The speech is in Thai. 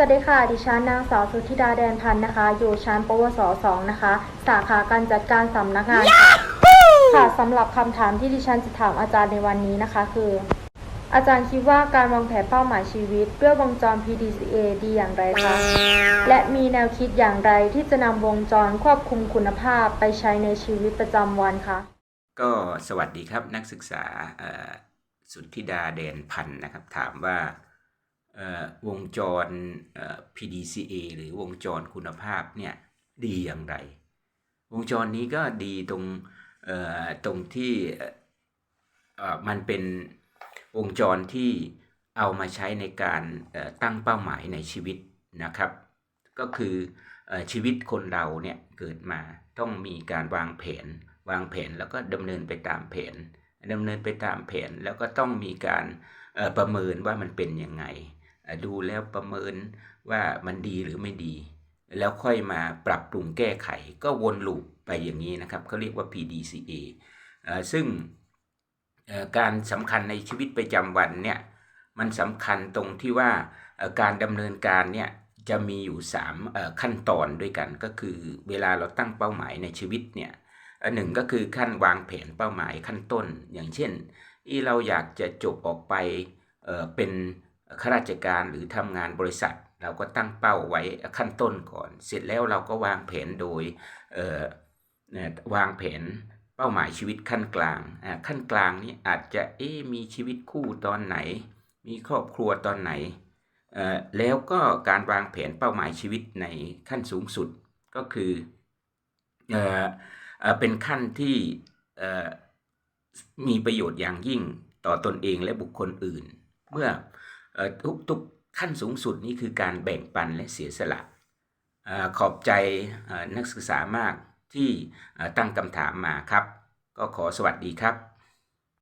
วัสดีค่ะ ดิฉันนางสาวสุธิดาแดนพันธ์นะคะ อยู่ชั้นปวสสองนะคะ สาขาการจัดการสำนักงานค่ะค่ะสำหรับคำถามที่ดิฉันจะถามอาจารย์ในวันนี้นะคะ คือ อาจารย์คิดว่าการวางแผนเป้าหมายชีวิต ด้วยวงจร PDCA ดีอย่างไรคะ และมีแนวคิดอย่างไรที่จะนำวงจรควบคุมคุณภาพไปใช้ในชีวิตประจำวันคะ ก็สวัสดีครับนักศึกษาเอ่อสุทธิดาเดนพันธ์นะครับ ถามว่าเอ่อ วงจร PDCA หรือวงจรคุณภาพเนี่ยดีอย่างไร วงจรนี้ก็ดีตรงตรงที่มันเป็นวงจรที่เอามาใช้ในการตั้งเป้าหมายในชีวิตนะครับ ก็คืออชีวิตคนเราเนี่ยเกิดมาต้องมีการวางแผน วางแผนแล้วก็ดำเนินไปตามแผนดำเนินไปตามแผนแล้วก็ต้องมีการประเมินว่ามันเป็นยังไง ดูแล้วประเมินว่ามันดีหรือไม่ดี แล้วค่อยมาปรับปรุงแก้ไข ก็วนลูปไปอย่างนี้นะครับเขาเรียกว่า PDCA ซึ่งการสำคัญในชีวิตประจำวันเนี่ยมันสำคัญตรงที่ว่าการดำเนินการเนี่ยจะมีอยู่3ขั้นตอนด้วยกันก็คือเวลาเราตั้งเป้าหมายในชีวิตเนี่ยหนึ่งก็คือขั้นวางแผนเป้าหมายขั้นต้น อย่างเช่นที่เราอยากจะจบออกไปเเป็น ข้าราชการหรือทำงานบริษัท เราก็ตั้งเป้าไว้ขั้นต้นก่อน เสร็จแล้วเราก็วางแผนโดยวางแผนเป้าหมายชีวิตขั้นกลางขั้นกลางนี่อาจจะเอ๊มีชีวิตคู่ตอนไหน มีครอบครัวตอนไหนแล้วก็การวางแผนเป้าหมายชีวิตในขั้นสูงสุดก็คือเอเอเป็นขั้นที่มีประโยชน์อย่างยิ่งต่อตนเองและบุคคลอื่น เมื่อ ทุกทุกขั้นสูงสุดนี้คือการแบ่งปันและเสียสละขอบใจนักศึกษามากที่ตั้งคำถามมาครับ ก็ขอสวัสดีครับ